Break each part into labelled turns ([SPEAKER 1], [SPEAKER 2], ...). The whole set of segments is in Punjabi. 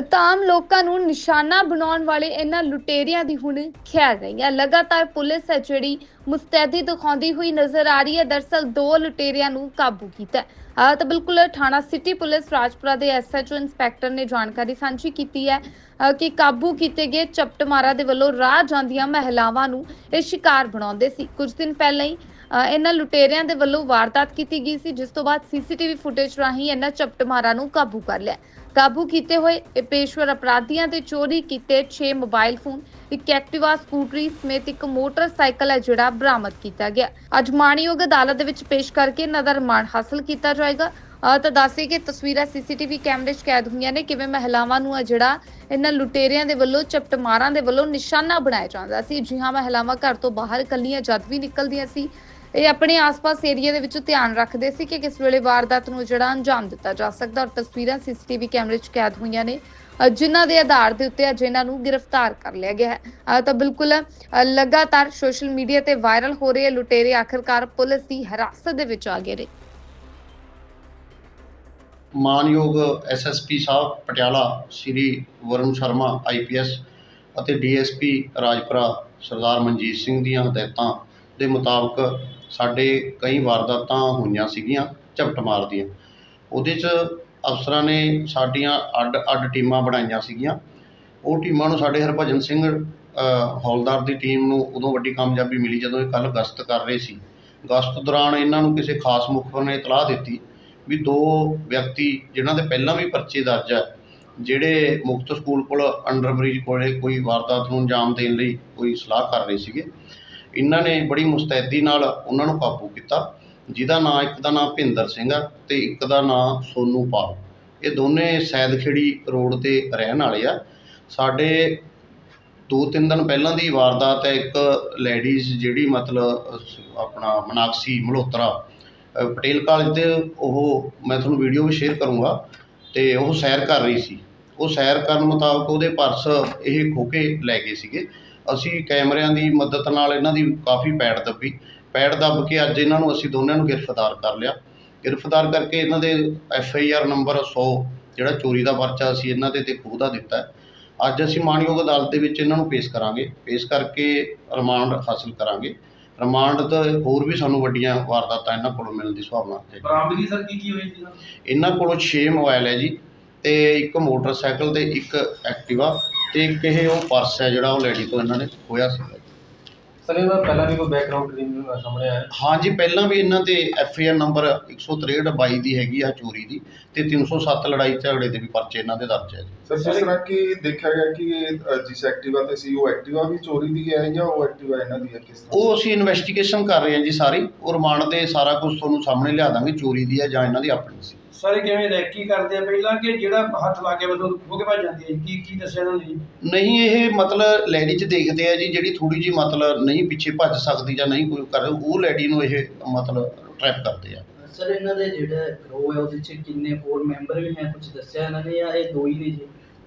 [SPEAKER 1] ਤਾਂ ਆਮ ਲੋਕਾਂ ਨੂੰ ਨਿਸ਼ਾਨਾ ਬਣਾਉਣ ਵਾਲੇ ਇਹਨਾਂ ਲੁਟੇਰਿਆਂ ਦੀ ਹੁਣ ਖੈਰ ਰਹੀ ਹੈ। ਲਗਾਤਾਰ ਪੁਲਿਸ ਹੈ ਜਿਹੜੀ ਮੁਸਤੈਦੀ ਦਿਖਾਉਂਦੀ ਹੋਈ ਨਜ਼ਰ ਆ ਰਹੀ ਹੈ। ਦਰਸਲ ਦੋ ਲੁਟੇਰਿਆਂ ਨੂੰ ਕਾਬੂ ਕੀਤਾ ਹੈ। ਤਾਂ ਬਿਲਕੁਲ ਥਾਣਾ ਸਿਟੀ ਪੁਲਿਸ ਰਾਜਪੁਰਾ ਦੇ ਐਸਐਚਓ ਇੰਸਪੈਕਟਰ ਨੇ ਜਾਣਕਾਰੀ ਸਾਂਝੀ ਕੀਤੀ ਹੈ ਕਿ ਕਾਬੂ ਕੀਤੇ ਗਏ ਚਪਟਮਾਰਾ ਦੇ ਵੱਲੋਂ ਰਾਹ ਜਾਂਦੀਆਂ ਮਹਿਲਾਵਾਂ ਨੂੰ ਇਹ ਸ਼ਿਕਾਰ ਬਣਾਉਂਦੇ ਸੀ। ਕੁਝ ਦਿਨ ਪਹਿਲਾਂ ਹੀ ਇਹਨਾਂ ਲੁਟੇਰਿਆਂ ਦੇ ਵੱਲੋਂ ਵਾਰਦਾਤ ਕੀਤੀ ਗਈ ਸੀ। ਜਿਸ ਤੋਂ ਬਾਅਦ ਸੀਸੀਟੀਵੀ ਫੁਟੇਜ ਰਾਹੀਂ ਇਹਨਾਂ ਚਪਟਮਾਰਾਂ ਨੂੰ ਕਾਬੂ ਕਰ ਲਿਆ। ਕਾਬੂ ਕੀਤੇ ਹੋਏ ਪੇਸ਼ਵਰ ਅਪਰਾਧੀਆਂ ਤੇ ਚੋਰੀ ਕੀਤੇ 6 ਮੋਬਾਈਲ ਫੋਨ, ਇੱਕ ਐਕਟਿਵਾ, ਸਕੂਟਰੀ ਸਮੇਤ ਇੱਕ ਮੋਟਰਸਾਈਕਲ ਹੈ ਜਿਹੜਾ ਬਰਾਮਦ ਕੀਤਾ ਗਿਆ। ਅੱਜ ਮਾਣਯੋਗ ਅਦਾਲਤ ਦੇ ਵਿੱਚ ਪੇਸ਼ ਕਰਕੇ ਇਹਨਾਂ ਦਾ ਰਿਮਾਂਡ ਹਾਸਲ ਕੀਤਾ ਜਾਏਗਾ। ਤਾਂ ਦੱਸੇ ਕਿ ਤਸਵੀਰਾਂ ਸੀਸੀਟੀਵੀ ਕੈਮਰੇ 'ਚ ਕੈਦ ਹੋਈਆਂ ਨੇ, ਕਿਵੇਂ ਮਹਿਲਾਵਾਂ ਨੂੰ ਆ ਜਿਹੜਾ ਇਹਨਾਂ ਲੁਟੇਰਿਆਂ ਦੇ ਵੱਲੋਂ, ਚਪਟਮਾਰਾਂ ਦੇ ਵੱਲੋਂ ਨਿਸ਼ਾਨਾ ਬਣਾਇਆ ਜਾਂਦਾ ਸੀ। ਜੀ ਹਾਂ, ਮਹਿਲਾਵਾਂ ਘਰ ਤੋਂ ਬਾਹਰ ਇਕੱਲੀਆਂ ਜਦ ਵੀ ਨਿਕਲਦੀਆਂ ਸੀ ਇਹ ਆਪਣੇ ਆਸ-ਪਾਸ ਏਰੀਆ ਦੇ ਵਿੱਚ ਧਿਆਨ ਰੱਖਦੇ ਸੀ ਕਿ ਕਿਸ ਵੇਲੇ ਵਾਰਦਾਤ ਨੂੰ ਜਿਹੜਾ ਅੰਜਾਮ ਦਿੱਤਾ ਜਾ ਸਕਦਾ। ਔਰ ਤਸਵੀਰਾਂ ਸੀਸੀਟੀਵੀ ਕੈਮਰੇ 'ਚ ਕੈਦ ਹੋਈਆਂ ਨੇ ਜਿਨ੍ਹਾਂ ਦੇ ਆਧਾਰ ਦੇ ਉੱਤੇ ਅੱਜ ਨੂੰ ਗ੍ਰਿਫਤਾਰ ਕਰ ਲਿਆ ਗਿਆ ਹੈ। ਤਾਂ ਬਿਲਕੁਲ ਲਗਾਤਾਰ ਸੋਸ਼ਲ ਮੀਡੀਆ ਤੇ ਵਾਇਰਲ ਹੋ ਰਹੇ ਲੁਟੇਰੇ ਆਖਰਕਾਰ ਪੁਲਿਸ ਦੀ ਹਿਰਾਸਤ ਦੇ ਵਿੱਚ ਆ ਗਏ ਨੇ।
[SPEAKER 2] ਮਾਨਯੋਗ ਐਸਐਸਪੀ ਸਾਹਿਬ ਪਟਿਆਲਾ, ਸ੍ਰੀ ਵਰੁਣ ਸ਼ਰਮਾ ਆਈਪੀਐਸ ਅਤੇ ਡੀਐਸਪੀ ਰਾਜਪੁਰਾ ਸਰਦਾਰ ਮਨਜੀਤ ਸਿੰਘ ਦੀਆਂ ਹਦਾਇਤਾਂ ਦੇ ਮੁਤਾਬਕ ਸਾਡੇ ਕਈ ਵਾਰਦਾਤਾਂ ਹੋਈਆਂ ਸੀਗੀਆਂ ਝਪਟਮਾਰ ਦੀਆਂ ਉਹਦੇ 'ਚ ਅਫਸਰਾਂ ਨੇ ਸਾਡੀਆਂ ਅੱਡ ਅੱਡ ਟੀਮਾਂ ਬਣਾਈਆਂ ਸੀਗੀਆਂ। ਉਹ ਟੀਮਾਂ ਨੂੰ ਸਾਡੇ ਹਰਭਜਨ ਸਿੰਘ ਹੌਲਦਾਰ ਦੀ ਟੀਮ ਨੂੰ ਉਦੋਂ ਵੱਡੀ ਕਾਮਯਾਬੀ ਮਿਲੀ ਜਦੋਂ ਇਹ ਕੱਲ੍ਹ ਗਸ਼ਤ ਕਰ ਰਹੇ ਸੀ। ਗਸ਼ਤ ਦੌਰਾਨ ਇਹਨਾਂ ਨੂੰ ਕਿਸੇ ਖਾਸ ਮੁਖਬਰ ਨੇ ਇਤਲਾਹ ਦਿੱਤੀ ਵੀ ਦੋ ਵਿਅਕਤੀ, ਜਿਨ੍ਹਾਂ ਦੇ ਪਹਿਲਾਂ ਵੀ ਪਰਚੇ ਦਰਜ ਹੈ ਜਿਹੜੇ ਮੁਕਤ ਸਕੂਲ ਕੋਲ ਅੰਡਰਬ੍ਰਿਜ ਕੋਲੇ ਕੋਈ ਵਾਰਦਾਤ ਨੂੰ ਅੰਜਾਮ ਦੇਣ ਲਈ ਕੋਈ ਸਲਾਹ ਕਰ ਰਹੇ ਸੀਗੇ ਇਹਨਾਂ ਨੇ ਬੜੀ ਮੁਸਤੈਦੀ ਨਾਲ ਉਹਨਾਂ ਨੂੰ ਕਾਬੂ ਕੀਤਾ, ਜਿਹਦਾ ਨਾਂ ਇੱਕ ਦਾ ਨਾਂ ਭਿੰਦਰ ਸਿੰਘ ਆ ਅਤੇ ਇੱਕ ਦਾ ਨਾਂ ਸੋਨੂ ਪਾਲ। ਇਹ ਦੋਨੇ ਸੈਦਖੇੜੀ ਰੋਡ ਤੇ ਰਹਿਣ ਵਾਲੇ ਆ। ਸਾਡੇ ਦੋ ਤਿੰਨ ਦਿਨ ਪਹਿਲਾਂ ਦੀ ਵਾਰਦਾਤ ਹੈ, ਇੱਕ ਲੇਡੀਜ਼ ਜਿਹੜੀ ਮਤਲਬ ਆਪਣਾ ਮਨਾਕਸੀ ਮਲਹੋਤਰਾ ਪਟੇਲ ਕਾਲਜ ਤੇ ਉਹ ਮੈਂ ਤੁਹਾਨੂੰ ਵੀਡੀਓ ਵੀ ਸ਼ੇਅਰ ਕਰੂੰਗਾ ਤੇ ਉਹ ਸੈਰ ਕਰ ਰਹੀ ਸੀ। ਉਹ ਸੈਰ ਕਰਨ ਮੁਤਾਬਕ ਉਹਦੇ ਪਰਸ ਇਹ ਖੋ ਕੇ ਲੈ ਗਏ ਸੀਗੇ। ਅਸੀਂ ਕੈਮਰਿਆਂ ਦੀ ਮਦਦ ਨਾਲ ਇਹਨਾਂ ਦੀ ਕਾਫੀ ਪੈੜ ਦੱਬੀ। ਪੈੜ ਦੱਬ ਕੇ ਅੱਜ ਇਹਨਾਂ ਨੂੰ ਅਸੀਂ ਦੋਨਾਂ ਨੂੰ ਗ੍ਰਿਫਤਾਰ ਕਰ ਲਿਆ। ਗ੍ਰਿਫਤਾਰ ਕਰਕੇ ਇਹਨਾਂ ਦੇ ਐਫ ਆਈ ਆਰ ਨੰਬਰ 100 ਜਿਹੜਾ ਚੋਰੀ ਦਾ ਪਰਚਾ ਅਸੀਂ ਇਹਨਾਂ ਦੇ ਤੇ ਖੋਹ ਦਾ ਦਿੱਤਾ। ਅੱਜ ਅਸੀਂ ਮਾਣਯੋਗ ਅਦਾਲਤ ਦੇ ਵਿੱਚ ਇਹਨਾਂ ਨੂੰ ਪੇਸ਼ ਕਰਾਂਗੇ। ਪੇਸ਼ ਕਰਕੇ ਰਿਮਾਂਡ ਹਾਸਲ ਕਰਾਂਗੇ। ਰਿਮਾਂਡ ਤੋਂ ਹੋਰ ਵੀ ਸਾਨੂੰ ਵੱਡੀਆਂ ਵਾਰਦਾਤਾਂ ਇਹਨਾਂ ਕੋਲੋਂ ਮਿਲਣ ਦੀ ਸੰਭਾਵਨਾ ਹੈ।
[SPEAKER 3] ਬਰਾਮਦਗੀ ਸਰ ਕੀ ਕੀ ਹੋਈ ਸਰ?
[SPEAKER 2] ਇਹਨਾਂ ਕੋਲੋਂ 6 ਮੋਬਾਈਲ ਹੈ ਜੀ। ਤੇ ਇੱਕ ਮੋਟਰਸਾਈਕਲ ਤੇ ਇੱਕ ਐਕਟਿਵਾ ਤੇ ਇੱਕ ਇਹ ਉਹ ਪਰਸ ਹੈ ਜਿਹੜਾ ਉਹ ਲੇਡੀ ਤੋਂ ਇਹਨਾਂ ਨੇ ਖੋਇਆ ਸੀ
[SPEAKER 3] ਸਰ ਇਹਦਾ ਪਹਿਲਾਂ ਵੀ ਕੋਈ ਬੈਕਗ੍ਰਾਉਂਡ ਕ੍ਰਿਮੀਨਲ ਸਾਹਮਣੇ ਆਇਆ?
[SPEAKER 2] ਹਾਂਜੀ ਪਹਿਲਾਂ ਵੀ ਇਹਨਾਂ ਤੇ ਐਫ ਆਈ ਆਰ ਨੰਬਰ 163 22 ਦੀ ਹੈਗੀ ਆ ਚੋਰੀ ਦੀ ਤੇ 307 ਲੜਾਈ ਝਗੜੇ ਦੇ ਵੀ ਪਰਚੇ ਇਹਨਾਂ ਦੇ ਦਰਜ ਹੈ ਜੀ।
[SPEAKER 4] ਸਰ ਜਿਸ ਤਰ੍ਹਾਂ ਕਿ ਦੇਖਿਆ ਗਿਆ ਕਿ ਇਹ, ਅ, ਜਿਸ ਐਕਟਿਵਾ ਤੇ ਸੀ ਉਹ ਐਕਟਿਵਾ ਵੀ ਚੋਰੀ ਦੀ ਹੈ ਜਾਂ ਉਹ ਐਕਟਿਵਾ ਇਹਨਾਂ ਦੀ ਹੈ ਕਿਸ ਤਰ੍ਹਾਂ?
[SPEAKER 2] ਉਹ ਅਸੀਂ ਇਨਵੈਸਟੀਗੇਸ਼ਨ ਕਰ ਰਹੇ ਹਾਂ ਜੀ ਸਾਰੀ ਉਹ ਰਿਮਾਂਡ ਦੇ ਸਾਰਾ ਕੁਝ ਤੁਹਾਨੂੰ ਸਾਹਮਣੇ ਲਿਆ ਦਾਂਗੇ ਚੋਰੀ ਦੀ ਹੈ ਜਾਂ ਇਹਨਾਂ ਦੀ ਆਪਣੀ ਸੀ।
[SPEAKER 5] ਸਰ ਇਹ ਕਿਵੇਂ ਰੈਕੀ ਕਰਦੇ ਆ? ਪਹਿਲਾਂ ਕਿ ਜਿਹੜਾ ਹੱਥ ਲਾ ਕੇ ਉਹ ਖੋ ਕੇ ਭੱਜ ਜਾਂਦੀ ਹੈ? ਕੀ ਕੀ ਦੱਸਿਆ ਉਹਨਾਂ ਨੇ ਜੀ?
[SPEAKER 2] ਨਹੀਂ ਇਹ ਮਤਲਬ ਲੈਡੀ 'ਚ ਦੇਖਦੇ ਆ ਜੀ ਜਿਹੜੀ ਥੋੜੀ ਜੀ ਮਤਲਬ ਨਹੀਂ ਪਿੱਛੇ ਭੱਜ ਸਕਦੀ ਜਾਂ ਨਹੀਂ ਕੋਈ ਕਰ ਉਹ ਲੈਡੀ ਨੂੰ ਇਹ ਮਤਲਬ ਟਰੈਪ ਕਰਦੇ ਆ।
[SPEAKER 6] ਸਰ ਇਹਨਾਂ ਦੇ ਜਿਹੜਾ ਗਰੋਹ ਹੈ ਉਹਦੇ ਚ ਕਿੰਨੇ ਹੋਰ ਮੈਂਬਰ ਵੀ ਹੈ? ਕੁਝ ਦੱਸਿਆ ਇਹਨਾਂ ਨੇ ਜਾਂ ਇਹ ਦੋ ਹੀ ਨੇ ਜੀ?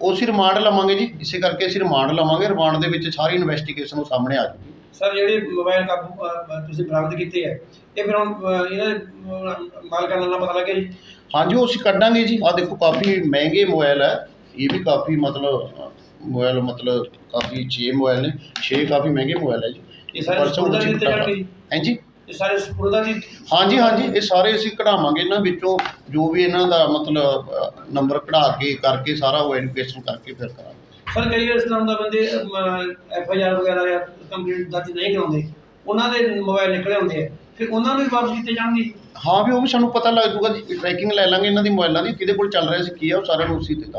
[SPEAKER 2] ਉਹ ਅਸੀਂ ਰਿਮਾਂਡ ਲਵਾਂਗੇ ਜੀ। ਇਸੇ ਕਰਕੇ ਅਸੀਂ ਰਿਮਾਂਡ ਲਵਾਂਗੇ। ਰਿਮਾਂਡ ਦੇ ਵਿੱਚ ਸਾਰੀ ਇਨਵੈਸਟੀਗੇਸ਼ਨ ਉਹ ਸਾਹਮਣੇ ਆ ਜੂਗੀ
[SPEAKER 5] ਸਰ ਜਿਹੜੇ ਮੋਬਾਈਲ ਕਾਬੂ ਅ, ਤੁਸੀਂ ਬਰਾਮਦ ਕੀਤੇ ਆ ਇਹ ਫਿਰ ਹੁਣ ਅ, ਇਹਨਾਂ ਦੇ ਅ, ਮਾਲਕਾਂ ਦਾ ਪਤਾ ਲੱਗਿਆ ਜੀ?
[SPEAKER 2] ਹਾਂਜੀ ਉਹ ਅਸੀਂ ਕੱਢਾਂਗੇ ਜੀ। ਆ ਦੇਖੋ ਕਾਫੀ ਮਹਿੰਗੇ ਮੋਬਾਈਲ ਹੈ ਇਹ ਵੀ ਕਾਫੀ ਮਤਲਬ ਮੋਬਾਈਲ ਮਤਲਬ ਕਾਫੀ 6 ਮੋਬਾਈਲ ਨੇ। 6 ਕਾਫੀ ਮਹਿੰਗੇ ਮੋਬਾਈਲ ਹੈ ਜੀ।
[SPEAKER 5] ਇਹ ਸਾਰੇ
[SPEAKER 2] ਪਰਸੋਂ
[SPEAKER 5] ਸਪੁਰਦਾ
[SPEAKER 2] ਅਸੀਂ
[SPEAKER 5] ਦਿੱਤੇ ਜਾਣਗੇ ਜੀ?
[SPEAKER 2] ਹਾਂਜੀ
[SPEAKER 5] ਇਹ ਸਾਰੇ ਸਪੁਰਦਾ ਦੀ?
[SPEAKER 2] ਹਾਂਜੀ ਹਾਂਜੀ ਇਹ ਸਾਰੇ ਅਸੀਂ ਕਢਾਵਾਂਗੇ ਇਹਨਾਂ ਵਿੱਚੋਂ ਜੋ ਵੀ ਇਹਨਾਂ ਦਾ ਮਤਲਬ ਨੰਬਰ ਕਢਾ ਕੇ ਕਰਕੇ ਸਾਰਾ ਉਹ ਐਡੂਕੇਸ਼ਨ ਕਰਕੇ ਫਿਰ ਕਰਾਂਗੇ।
[SPEAKER 5] ਸਰ ਕਈ ਵਾਰ ਇਸ ਤਰ੍ਹਾਂ ਦਾ ਬੰਦੇ ਐਫ ਆਈ ਆਰ ਵਗੈਰਾ ਜਾਂ ਕੰਪਲੀਟ ਦਰਜ ਨਹੀਂ ਕਰਾਉਂਦੇ। ਉਹਨਾਂ ਦੇ ਮੋਬਾਈਲ ਨਿਕਲੇ ਹੁੰਦੇ ਆ। ਫਿਰ ਉਹਨਾਂ ਨੂੰ ਵੀ ਵਾਪਸ ਕੀਤੇ ਜਾਣਗੇ?
[SPEAKER 2] ਹਾਂ ਵੀ ਉਹ ਵੀ ਸਾਨੂੰ ਪਤਾ ਲੱਗ ਜੂਗਾ ਜੀ ਟਰੈਕਿੰਗ ਲੈ ਲਾਂਗੇ ਇਹਨਾਂ ਦੀ ਮੋਬਾਈਲਾਂ ਦੀ ਕਿਹਦੇ ਕੋਲ ਚੱਲ ਰਿਹਾ ਸੀ ਕੀ ਆ ਉਹ ਸਾਰਿਆਂ ਨੂੰ ਉਸੇ ਤੇ